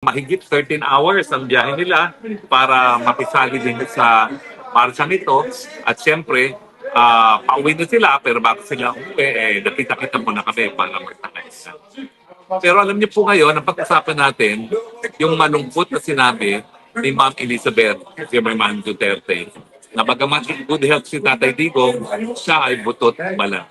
mahigit 13 hours ang biyahe nila para mapisali din sa marcha nito. At siyempre, ah pauwi na sila pero bago sila umuwi, eh, nakita-kita muna kami para magtangay sila. Pero alam niyo po ngayon, ang pag-usapan natin, yung malungkot na sinabi ni Ma'am Elizabeth Zimmerman Duterte na bagamat good health si Tatay Digong, siya ay butot na.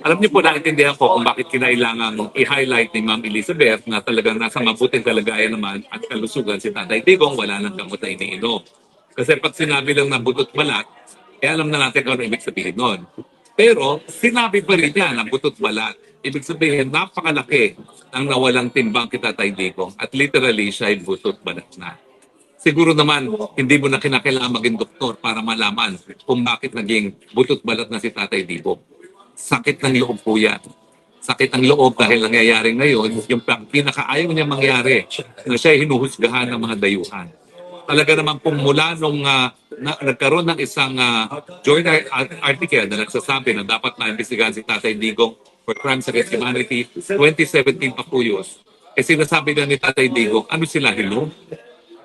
Alam niyo po, naintindihan ko kung bakit kinailangan i-highlight ni Ma'am Elizabeth na talagang nasa mabuting kalagayan naman at kalusugan si Tatay Digong, wala nang gamot na iniinom. Kasi pag sinabi lang na butot balat, eh alam na natin kung ano ibig sabihin nun. Pero sinabi pa rin niya na butot balat. Ibig sabihin, napakalaki ang nawalang timbang kita Tatay Digong at literally siya ay butot balat na. Siguro naman, hindi mo na kinakailangan maging doktor para malaman kung bakit naging butot balat na si Tatay Digong. Sakit ng loob po yan. Sakit ng loob dahil nangyayari ngayon, yung pinakaayaw niya mangyari na siya hinuhusgahan ng mga dayuhan. Talaga naman pong mula nung ah, na, nagkaroon ng isang journal art- article na nagsasabi na dapat maimbestigahan si Tatay Digong for crimes against humanity, 2017 pa po yun. Eh sinasabi na ni Tatay Digong, ano sila, hello?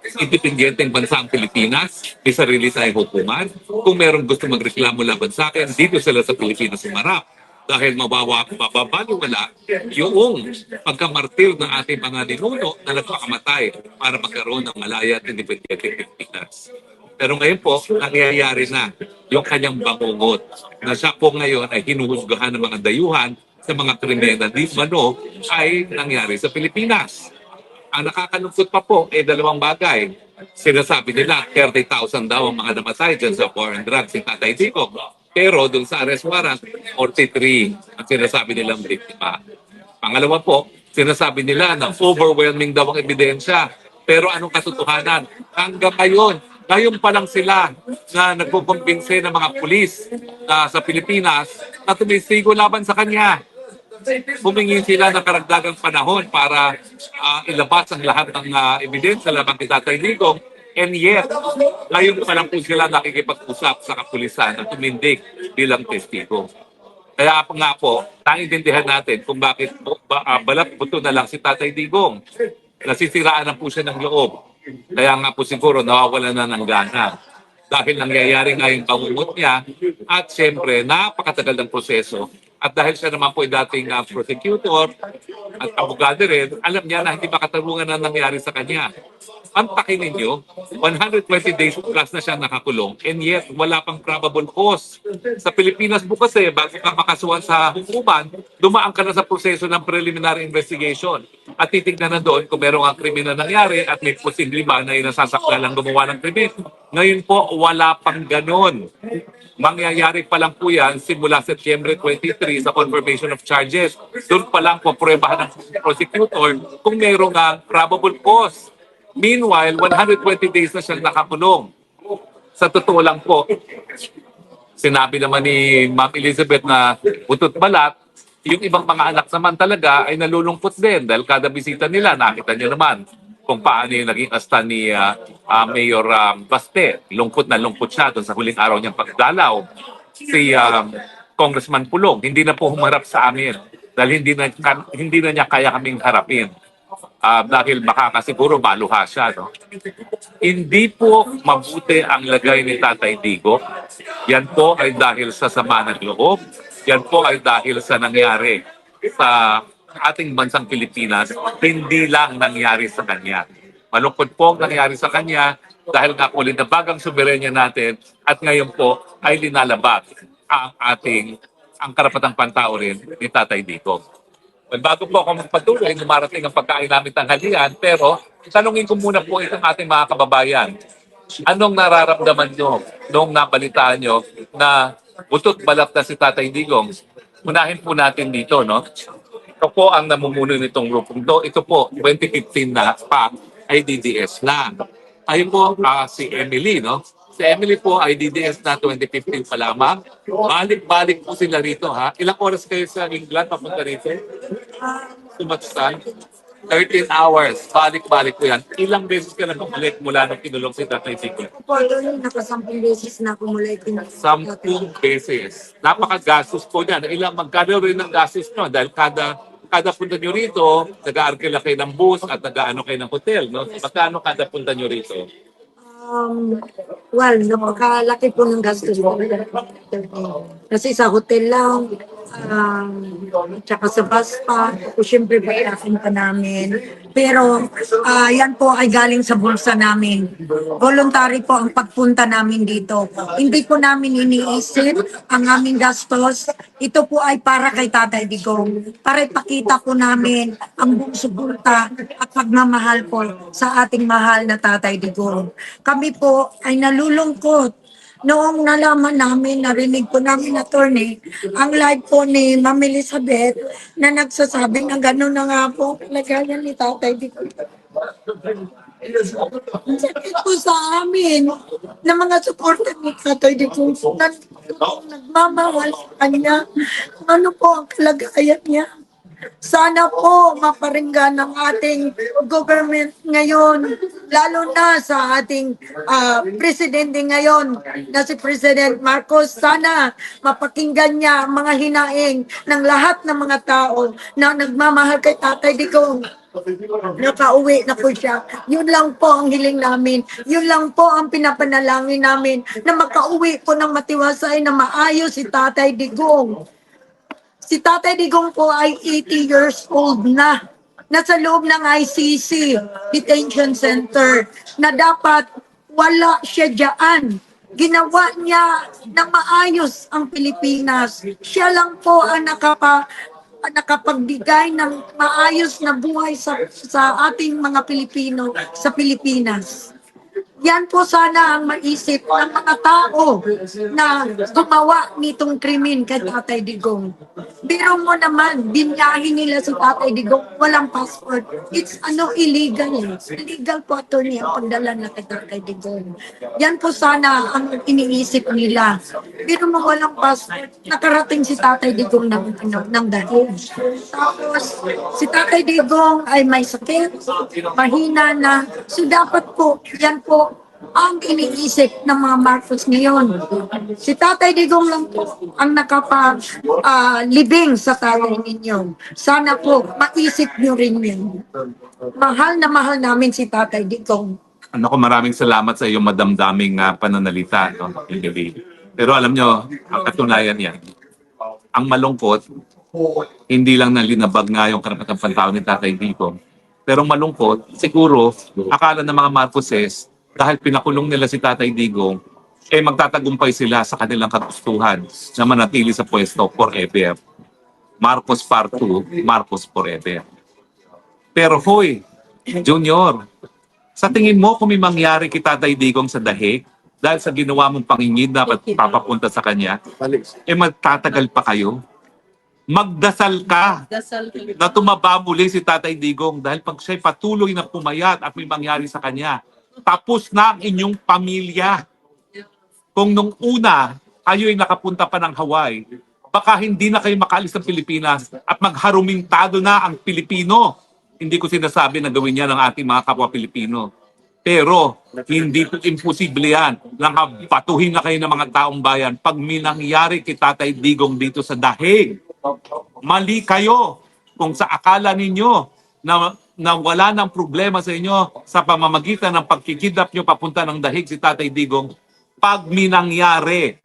Independenteng bansa ang Pilipinas, may sarili tayong hukuman. Kung meron gusto magreklamo laban sa akin, dito sila sa Pilipinas sumarap. Dahil mabawa, mababaliwala yung pagkamartir ng ating mga ninuno na nagpakamatay para magkaroon ng malaya at independenteng Pilipinas. Pero ngayon po, nangyayari na yung kanyang bangungot na siya po ngayon ay hinuhusgahan ng mga dayuhan sa mga krimen na di mano ay nangyari sa Pilipinas. Ang nakakalungkot pa po ay dalawang bagay. Sinasabi nila 30,000 daw ang mga namatay dyan sa war and drugs si Tatay Digong. Pero dun sa arrest warrant, 43 ang sinasabi nilang biktima. Pangalawa po, sinasabi nila na overwhelming daw ang ebidensya. Pero anong katotohanan? Hanggang ngayon, ngayon pa lang sila na nagkukumbinse ng mga pulis na sa Pilipinas na tumisigo laban sa kanya humingi sila ng karagdagang panahon para ah, ilabas ang lahat ng uh, ebidensya laban kay Tatay Digong. And yet, ngayon pa lang po sila nakikipag-usap sa kapulisan at tumindig bilang testigo. Kaya pa nga po, naiintindihan natin kung bakit ba, ah, balat buto na lang si Tatay Digong. Nasisiraan na po siya ng loob. Kaya nga po siguro nawawala na ng gana. Dahil nangyayari nga yung pangungot niya at siyempre napakatagal ng proseso at dahil siya naman po ay dating ah, prosecutor at abogado rin, alam niya na hindi makatarungan na nangyari sa kanya. Pantakin ninyo, 120 days plus na siya nakakulong and yet wala pang probable cause. Sa Pilipinas po kasi, bago ka makasuhan sa hukuman, dumaan ka na sa proseso ng preliminary investigation. At titignan na doon kung merong ang krimen na nangyari at may posible ba na inasasakla lang gumawa ng krimen. Ngayon po, wala pang ganon. Mangyayari pa lang po yan simula September 23 sa confirmation of charges. Doon pa lang po pruebahan ng prosecutor kung mayroong nga probable cause. Meanwhile, 120 days na siyang nakakulong. Sa totoo lang po, sinabi naman ni Ma'am Elizabeth na butot balat, yung ibang mga anak naman talaga ay nalulungkot din dahil kada bisita nila, nakita niyo naman kung paano yung naging asta ni ah, ah, Mayor um, Baste. Lungkot na lungkot siya doon sa huling araw niyang pagdalaw. Si um, Congressman Pulong, hindi na po humarap sa amin dahil hindi na, hindi na niya kaya kaming harapin. Ah, dahil baka nga siguro maluha siya. No? Hindi po mabuti ang lagay ni Tatay Digo. Yan po ay dahil sa sama ng loob. Yan po ay dahil sa nangyari sa ating bansang Pilipinas, hindi lang nangyari sa kanya. Malungkot po ang nangyari sa kanya dahil nga po linabagang soberenya natin at ngayon po ay linalabag ang ating ang karapatang pantao rin ni Tatay Digo. Well, bago po ako magpatuloy, dumarating ang pagkain namin tanghalian, pero tanungin ko muna po itong ating mga kababayan. Anong nararamdaman nyo nung nabalitaan nyo na butot balat na si Tatay Digong? Unahin po natin dito, no? Ito po ang namumuno nitong grupong to. Ito po, 2015 na pa, ay na. Ayun po, ah, si Emily, no? Si Emily po ay DDS na 2015 pa lamang. Balik-balik po sila rito, ha? Ilang oras kayo sa England papunta rito? Sumatstan? 13 hours. Balik-balik po yan. Ilang beses ka na bumalik mula nung kinulong si Tatay? Po, doon nakasampung beses na kumulay din. Sampung beses. Napakagastos po niyan. Ilang magkano rin ang gastos nyo dahil kada kada punta nyo rito, nag-aarkila kayo ng bus at nag-ano kayo ng hotel, no? Magkano kada punta nyo rito? Um, well, napakalaki po ng gastos ko. Kasi sa hotel lang, um, tsaka sa bus pa, o syempre pagkakin pa namin. Pero ah, yan po ay galing sa bulsa namin. Voluntary po ang pagpunta namin dito. Hindi po namin iniisip ang aming gastos. Ito po ay para kay Tatay Digong. Para ipakita po namin ang buong at pagmamahal po sa ating mahal na Tatay Digong. Kami po ay nalulungkot Noong nalaman namin, narinig po namin attorney, ang live po ni Ma'am Elizabeth na nagsasabi na gano'n na nga po ang kalagayan ni Tatay Digong. Ang sakit po sa amin na mga supporter ni Tatay Digong na nagmamahal sa kanya. Ano po ang kalagayan niya? Sana po maparinggan ng ating government ngayon, lalo na sa ating ah, presidente ngayon na si President Marcos. Sana mapakinggan niya ang mga hinaing ng lahat ng mga tao na nagmamahal kay Tatay Digong. Nakauwi na po siya. Yun lang po ang hiling namin. Yun lang po ang pinapanalangin namin na makauwi po ng matiwasay na maayos si Tatay Digong. Si Tatay Digong po ay 80 years old na. Nasa loob ng ICC, Detention Center, na dapat wala siya dyan. Ginawa niya na maayos ang Pilipinas. Siya lang po ang nakapa, nakapagbigay ng maayos na buhay sa, sa ating mga Pilipino sa Pilipinas. Yan po sana ang maisip ng mga tao na gumawa nitong krimen kay Tatay Digong. Biro mo naman, binyahin nila si Tatay Digong, walang passport. It's ano, illegal. Illegal po, attorney, ang pagdala na kay Tatay Digong. Yan po sana ang iniisip nila. Biro mo walang passport, nakarating si Tatay Digong ng, ng, ng dahil. Tapos, si Tatay Digong ay may sakit, mahina na. So dapat po, yan po ang iniisip ng mga Marcos ngayon. Si Tatay Digong lang po ang nakapag-libing sa tatay ninyo. Sana po, maisip nyo rin yun. Mahal na mahal namin si Tatay Digong. Ano ko maraming salamat sa iyong madamdaming uh, pananalita, no. Pero alam nyo, ang katunayan yan, ang malungkot, hindi lang nalinabag nga yung karapatang pantao ni Tatay Digong. Pero malungkot, siguro, akala ng mga Marcoses, dahil pinakulong nila si Tatay Digong, eh magtatagumpay sila sa kanilang kagustuhan na manatili sa pwesto forever. Marcos Part 2, Marcos Forever. Pero hoy, Junior, sa tingin mo kung may mangyari kay Tatay Digong sa dahig, dahil sa ginawa mong pangingid na papapunta sa kanya, eh magtatagal pa kayo? Magdasal ka na tumaba muli si Tatay Digong dahil pag siya'y patuloy na pumayat at may mangyari sa kanya, tapos na ang inyong pamilya. Kung nung una, kayo'y nakapunta pa ng Hawaii, baka hindi na kayo makaalis ng Pilipinas at magharumintado na ang Pilipino. Hindi ko sinasabi na gawin yan ng ating mga kapwa Pilipino. Pero hindi po imposible yan. Nakabatuhin na kayo ng mga taong bayan pag may nangyari kay Tatay Digong dito sa dahig. Mali kayo kung sa akala ninyo na, na wala ng problema sa inyo sa pamamagitan ng pagkikidnap nyo papunta ng dahig si Tatay Digong, pag minangyari,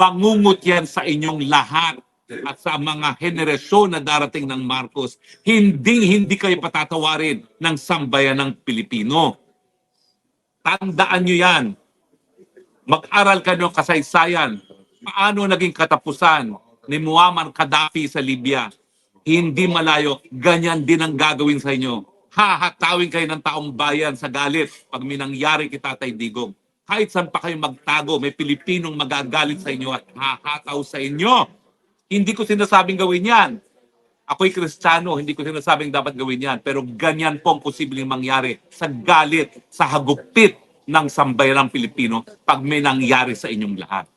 pangungot yan sa inyong lahat at sa mga henerasyon na darating ng Marcos, hindi hindi kayo patatawarin ng sambayan ng Pilipino. Tandaan nyo yan. Mag-aral ka ng kasaysayan. Paano naging katapusan ni Muammar Gaddafi sa Libya? Hindi malayo. Ganyan din ang gagawin sa inyo. Hahatawin kayo ng taong bayan sa galit pag may nangyari kay Tatay Digong. Kahit saan pa kayo magtago, may Pilipinong magagalit sa inyo at hahataw sa inyo. Hindi ko sinasabing gawin yan. Ako'y kristyano, hindi ko sinasabing dapat gawin yan. Pero ganyan po ang posibleng mangyari sa galit, sa hagupit ng sambayanang Pilipino pag may nangyari sa inyong lahat.